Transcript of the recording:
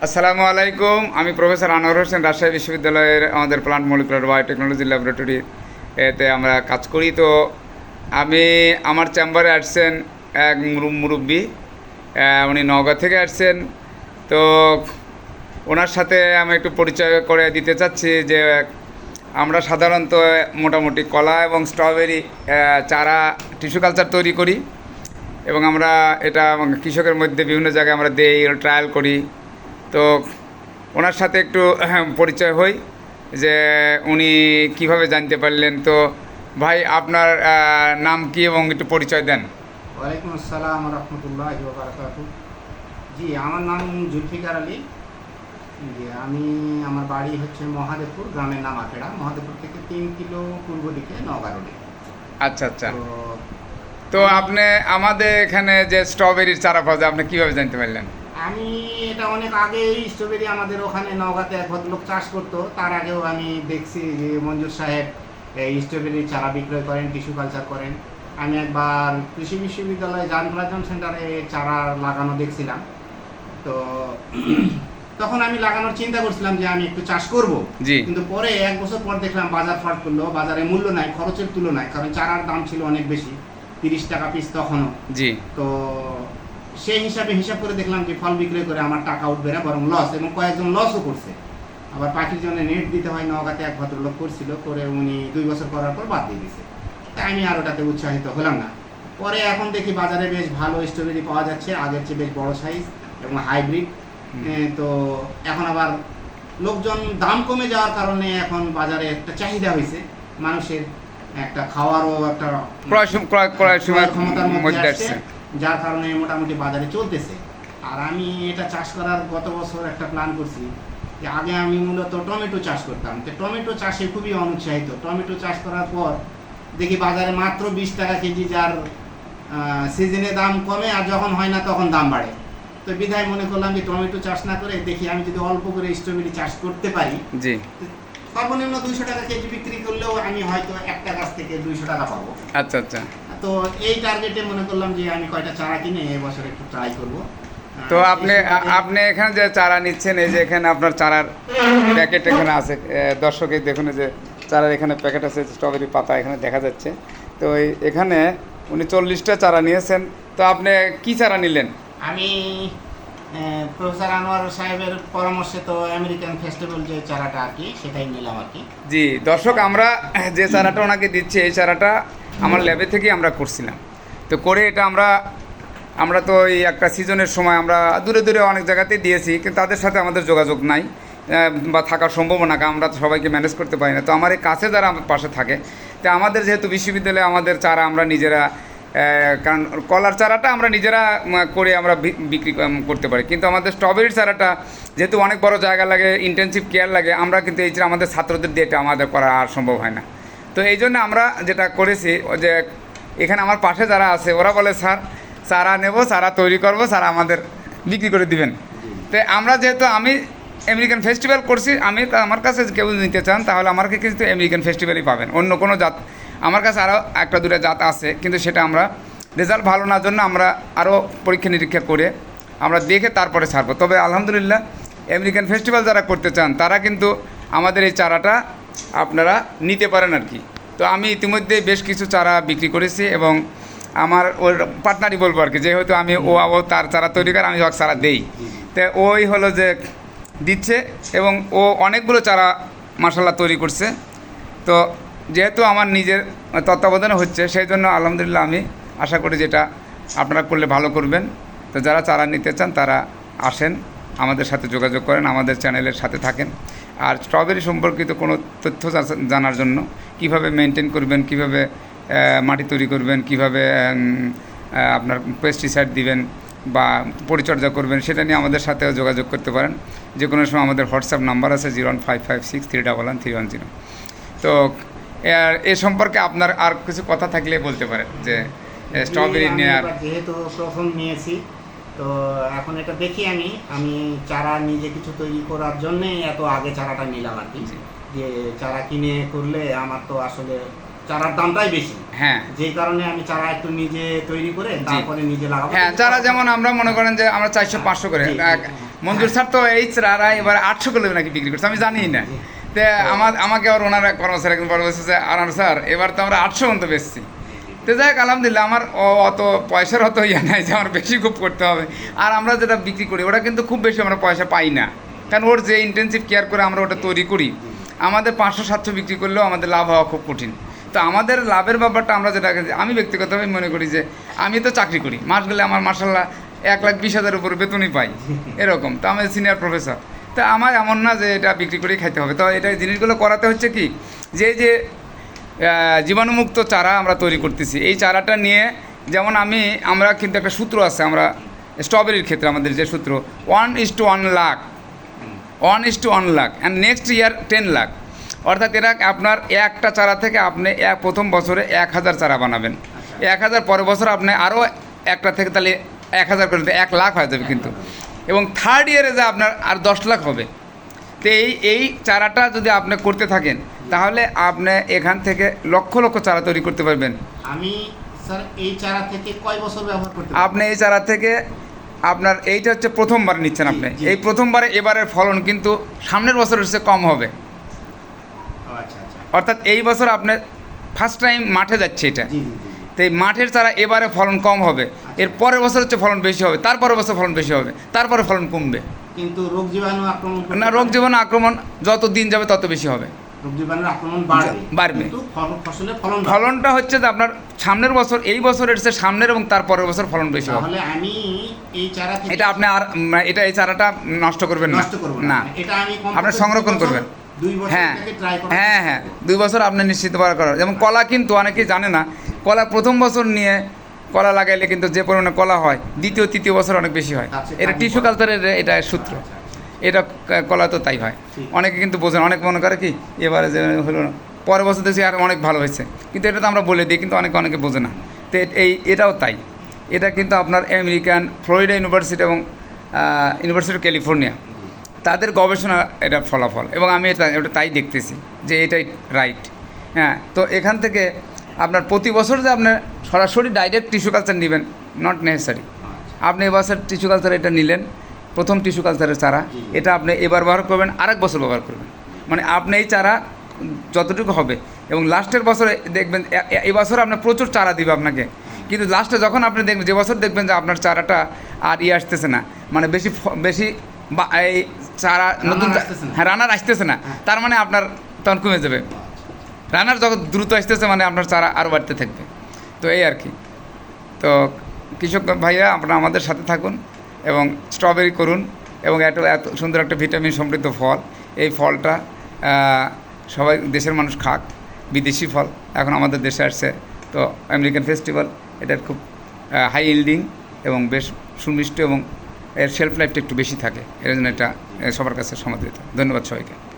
আসসালামু আলাইকুম। আমি প্রফেসর আনোয়ার হোসেন, রাজশাহী বিশ্ববিদ্যালয়ের আমাদের প্লান্ট মলিকুলার বায়োটেকনোলজি ল্যাবরেটরি এতে আমরা কাজ করি। তো আমি, আমার চেম্বারে আসছেন এক মুরু- মুরব্বী উনি নওগাঁ থেকে আসছেন। তো ওনার সাথে আমি একটু পরিচয় করে দিতে চাচ্ছি যে আমরা সাধারণত মোটামুটি কলা এবং স্ট্রবেরি চারা টিস্যু কালচার তৈরি করি এবং আমরা এটা কৃষকের মধ্যে বিভিন্ন জায়গায় আমরা দেই ট্রায়াল করি। তো ওনার সাথে একটু আহ, পরিচয় হই যে উনি কীভাবে জানতে পারলেন। তো ভাই আপনার নাম কি এবং একটু পরিচয় দেন। ওয়ালাইকুম আসসালাম রহমতুল্লাহ জি আমার নাম জুলফিকার আলী। জি আমি আমার বাড়ি হচ্ছে মহাদেবপুর গ্রামের নাম আখেড়া। মহাদেবপুর থেকে তিন কিলো পূর্ব দিকে নওগাঁ রোডে। আচ্ছা আচ্ছা। তো আপনি আমাদের এখানে যে স্ট্রবেরির চারা পাওয়া যায় আপনি কীভাবে জানতে পারলেন? আমি এটা অনেক আগেই স্ট্রবেরি আমাদের ওখানে নওগাঁতে এক ভদ্রলোক চাষ করতো। তার আগেও আমি দেখছি যে মঞ্জুর সাহেব এই স্ট্রবেরির চারা বিক্রয় করেন টিস্যু কালচার করেন। আমি একবার কৃষি বিশ্ববিদ্যালয়ে যান প্লাজন সেন্টারে চারা লাগানো দেখছিলাম। তো তখন আমি লাগানোর চিন্তা করছিলাম যে আমি একটু চাষ করব। কিন্তু পরে এক বছর পর দেখলাম বাজার ফাট করল। বাজারে মূল্য নাই খরচের তুলনায় কারণ চারার দাম ছিল অনেক বেশি তিরিশ টাকা পিস তখনও। তো সেই হিসাবে হিসাব করে দেখলাম যে ফল বিক্রয় করে আমার টাকা উঠবে না বরং লস এবং কয়েকজন লসও করছে। আবার পাখির জন্য নেট দিতে হয় নওগাঁতে এক ভদ্রলোক করছিল করে উনি দুই বছর করার পর বাদ দিয়ে দিয়েছে। তাই আমি আর ওটাতে উৎসাহিত হলাম না। পরে এখন দেখি বাজারে বেশ ভালো স্ট্রবেরি পাওয়া যাচ্ছে আগের চেয়ে বেশ বড় সাইজ এবং হাইব্রিড তো এখন আবার লোকজন দাম কমে যাওয়ার কারণে এখন বাজারে একটা চাহিদা হয়েছে মানুষের একটা খাওয়ারও একটা ক্রয় ক্রয় ক্রয় ক্ষমতার মধ্যে আসছে। যার কারণে মোটামুটি বাজারে চলতেছে। আর আমি এটা চাষ করার গত বছর একটা প্ল্যান করছি। যে আগে আমি মূলত টমেটো চাষ করতাম। তো টমেটো চাষে খুবই অনুৎসাহিত। টমেটো চাষ করার পর দেখি বাজারে মাত্র বিশ টাকা কেজি যার সিজনে দাম কমে আর যখন হয় না তখন দাম বাড়ে। তো বিধায় মনে করলাম যে টমেটো চাষ না করে দেখি আমি যদি অল্প করে স্ট্রবেরি চাষ করতে পারি জি। সর্বনিম্ন দুইশো টাকা কেজি বিক্রি করলেও আমি হয়তো একটা গাছ থেকে দুইশো টাকা পাবো। আচ্ছা আচ্ছা। তো এই টার্গেটে মনে করলাম যে আমি কয়টা চারা কিনে এবছর একটু ট্রাই করব। তো আপনি আপনি এখানে যে চারা নিচ্ছেন এই যে এখানে আপনার চারার প্যাকেট এখানে আছে দর্শক এই দেখুন যে চারার এখানে প্যাকেট আছে স্ট্রবেরি পাতা এখানে দেখা যাচ্ছে। তো এই এখানে উনি চল্লিশটা চারা নিয়েছেন। তো আপনি কি চারা নিলেন? আমি প্রফেসর আনোয়ার সাহেবের পরামর্শে তো আমেরিকান ফেস্টিভ্যাল যে চারাটা আর কি সেটাই নিলাম আর কি। জি দর্শক আমরা যে চারাটা ওনাকে দিচ্ছি এই চারাটা আমার ল্যাবে থেকেই আমরা করছিলাম। তো করে এটা আমরা আমরা তো এই একটা সিজনের সময় আমরা দূরে দূরে অনেক জায়গাতেই দিয়েছি, কিন্তু তাদের সাথে আমাদের যোগাযোগ নাই বা থাকার সম্ভাবনা আমরা তো সবাইকে ম্যানেজ করতে পারি না। তো আমার এই কাছে যারা আমার পাশে থাকে, তো আমাদের যেহেতু বিশ্ববিদ্যালয়ে আমাদের চারা আমরা নিজেরা কারণ কলার চারাটা আমরা নিজেরা করে আমরা বিক্রি করতে পারি। কিন্তু আমাদের স্ট্রবেরির চারাটা যেহেতু অনেক বড় জায়গা লাগে ইন্টেনসিভ কেয়ার লাগে, আমরা কিন্তু এই আমাদের ছাত্রদের দিয়ে এটা আমাদের করা আর সম্ভব হয় না। তো এই জন্য আমরা যেটা করেছি যে এখানে আমার পাশে যারা আছে, ওরা বলে, স্যার, চারা নেব, চারা তৈরি করব, চারা আমাদের বিক্রি করে দিবেন। তো আমরা যেহেতু আমি আমেরিকান ফেস্টিভ্যাল করছি, আমি আমার কাছে কেউ নিতে চান, তাহলে আমার কাছে কিন্তু আমেরিকান ফেস্টিভ্যালই পাবেন। অন্য কোনো জাত, আমার কাছে আরও একটা দুটো জাত আছে, কিন্তু সেটা আমরা রেজাল্ট ভালো না জন্য আমরা আরও পরীক্ষা নিরীক্ষা করে আমরা দেখে তারপরে ছাড়বো। তবে আলহামদুলিল্লাহ আমেরিকান ফেস্টিভ্যাল যারা করতে চান, তারা কিন্তু আমাদের এই চারাটা আপনারা নিতে পারেন আর কি। তো আমি ইতিমধ্যে বেশ কিছু চারা বিক্রি করেছি এবং আমার ওর পার্টনারই বলব আর কি, যেহেতু আমি ও ও তার চারা তৈরি করে আমি ওকে চারা দেই। তো ওই হলো যে দিচ্ছে এবং ও অনেকগুলো চারা মাসাল্লাহ তৈরি করছে। তো যেহেতু আমার নিজের তত্ত্বাবধানে হচ্ছে, সেই জন্য আলহামদুলিল্লাহ আমি আশা করি যেটা আপনারা করলে ভালো করবেন। তো যারা চারা নিতে চান, তারা আসেন, আমাদের সাথে যোগাযোগ করেন, আমাদের চ্যানেলের সাথে থাকেন। আর স্ট্রবেরি সম্পর্কিত কোনো তথ্য জানার জন্য কীভাবে মেনটেন করবেন কীভাবে মাটি তৈরি করবেন কীভাবে আপনার পেস্টিসাইড দিবেন বা পরিচর্যা করবেন সেটা নিয়ে আমাদের সাথেও যোগাযোগ করতে পারেন। যে কোনো সময় আমাদের হোয়াটসঅ্যাপ নাম্বার আছে zero one five five six three double one three one zero. তো এ সম্পর্কে আপনার আর কিছু কথা থাকলে বলতে পারেন যে স্ট্রবেরি এবার যেহেতু প্রথম নিয়েছি তো এখন এটা দেখি আমি আমি চারা নিজে কিছু তৈরি করার জন্যে এত আগে চারাটা নিলাম আর কি। যে চারা কিনে করলে আমার তো আসলে চারার দামটাই বেশি। হ্যাঁ। যেই কারণে আমি চারা একটু নিজে তৈরি করে তারপরে নিজে লাগাবো। হ্যাঁ চারা যেমন আমরা মনে করেন যে আমরা চারশো পাঁচশো করে। হ্যাঁ। মঞ্জুর স্যার তো এই চারা এবার আটশো কিলো নাকি বিক্রি করছে আমি জানি না। তো আমার আমাকে আবার ওনারা কর্মচারী একজন বলছে যে আনার স্যার এবার তো আমরা আটশো মতো বেচছি। তো যাই হোক আলহামদুলিল্লাহ। আমার অত পয়সার অত ইয়ে নাই যে আমার বেশি খুব করতে হবে। আর আমরা যেটা বিক্রি করি, ওটা কিন্তু খুব বেশি আমরা পয়সা পাই না। কারণ ওর যে ইন্টেন্সিভ কেয়ার করে আমরা ওটা তৈরি করি, আমাদের পাঁচশো, সাতশো বিক্রি করলেও আমাদের লাভ হওয়া খুব কঠিন। তো আমাদের লাভের ব্যাপারটা আমরা যেটা আমি ব্যক্তিগতভাবে মনে করি যে, আমি তো চাকরি করি। মাস গেলে আমার মাসাল্লাহ এক লাখ বিশ হাজার উপরে বেতনই পাই। এরকম। তো আমি সিনিয়র প্রফেসর তা আমার এমন না যে এটা বিক্রি করেই খাইতে হবে। তো এটা জিনিসগুলো করাতে হচ্ছে কি? যে যে জীবাণুমুক্ত চারা আমরা তৈরি করতেছি। এই চারাটা নিয়ে যেমন আমি, আমরা কিন্তু একটা সূত্র আছে, আমরা স্ট্রবেরির ক্ষেত্রে আমাদের যে সূত্র one is two one lakh one is two one lakh and next year ten lakh অর্থাৎ এরা আপনার একটা চারা থেকে আপনি এক, প্রথম বছরে এক হাজার চারা বানাবেন। এক হাজার পরের বছর আপনি আরও একটা থেকে তাহলে এক হাজার করে এক লাখ হয়ে যাবে কিন্তু। এবং থার্ড ইয়ারে যে আপনার আর দশ লাখ হবে। তো এই এই চারাটা যদি আপনি করতে থাকেন তাহলে আপনি এখান থেকে লক্ষ লক্ষ চারা তৈরি করতে পারবেন। আমি স্যার এই চারা থেকে কয় বছর ব্যবহার করতে? আপনি এই চারা থেকে আপনার এইটা হচ্ছে প্রথমবার নিচ্ছেন আপনি। এই প্রথমবারে এবারের ফলন কিন্তু সামনের বছর হচ্ছে কম হবে। আচ্ছা আচ্ছা। অর্থাৎ এই বছর আপনি ফার্স্ট টাইম মাঠে যাচ্ছে এটা। তো এই মাঠের চারা এবারে ফলন কম হবে। এর পরের বছর হচ্ছে ফলন বেশি হবে। তারপরের বছর ফলন বেশি হবে। তারপরে ফলন কমবে। কিন্তু রোগ জীবাণু আক্রমণ না রোগ জীবাণু আক্রমণ যত দিন যাবে তত বেশি হবে। আক্রমণ বাড়বে। ফলনটা হচ্ছে যে আপনার সামনের বছর এই বছরের চেয়ে সামনের এবং তার পরের বছর ফলন বেশি হবে। আমি এই চারা এটা আপনি আর এটা এই চারাটা নষ্ট করবেন না। না। এটা আমি আপনি সংরক্ষণ করবেন। হ্যাঁ। হ্যাঁ হ্যাঁ। দুই বছর আপনি নিশ্চিত করার। যেমন কলা কিন্তু অনেকেই জানে না। কলা প্রথম বছর নিয়ে কলা লাগাইলে কিন্তু যে পরিমাণে কলা হয় দ্বিতীয় তৃতীয় বছর অনেক বেশি হয়। এটা কম টিস্যু কালচারের এটা সূত্র। এটা কলা তো তাই হয়। অনেকে কিন্তু বোঝেন অনেক মনে করে কি এবারে যে হলো না পরের বছর দেখছি আর অনেক ভালো হয়েছে। কিন্তু এটা তো আমরা বলে দিই কিন্তু অনেকে অনেকে বোঝে না। তো এই এটাও তাই। এটা কিন্তু আপনার আমেরিকান ফ্লোরিডা ইউনিভার্সিটি এবং ইউনিভার্সিটি অফ ক্যালিফোর্নিয়া। তাদের গবেষণা এটা ফলাফল এবং আমি এটা এটা তাই দেখতেছি যে এটাই রাইট। হ্যাঁ তো এখান থেকে আপনার প্রতি বছর যে আপনার সরাসরি ডাইরেক্ট টিস্যু কালচার নেবেন নট নেসেসারি। আপনি এবছর টিস্যু কালচার এটা নিলেন প্রথম টিস্যু কালচারের চারা। এটা আপনি এবার ব্যবহার করবেন আরেক বছর ব্যবহার করবেন। মানে আপনি এই চারা যতটুকু হবে এবং লাস্টের বছরে দেখবেন এবছর আপনার প্রচুর চারা দিবে আপনাকে। কিন্তু লাস্টে যখন আপনি দেখবেন যে বছর দেখবেন যে আপনার চারাটা আর ইয়ে আসতেছে না মানে বেশি বেশি বা- এই চারা নতুন। হ্যাঁ রানার আসতেছে না। হ্যাঁ। তার মানে আপনার তখন কমে যাবে। রানার যখন দ্রুত আসতেছে মানে আপনার চারা আরও বাড়তে থাকবে। তো এই আর কি। তো কৃষক ভাইয়া আপনারা আমাদের সাথে থাকুন। এবং স্ট্রবেরি করুন এবং এত এত সুন্দর একটা ভিটামিন সমৃদ্ধ ফল। এই ফলটা সবাই দেশের মানুষ খাক, বিদেশি ফল, এখন আমাদের দেশে আসছে। তো আমেরিকান ফেস্টিভ্যাল এটার খুব হাই ইল্ডিং এবং বেশ সুমিষ্ট এবং এর শেলফ লাইফটা একটু বেশি থাকে। এর জন্য এটা সবার কাছে সমাদৃত। ধন্যবাদ সবাইকে।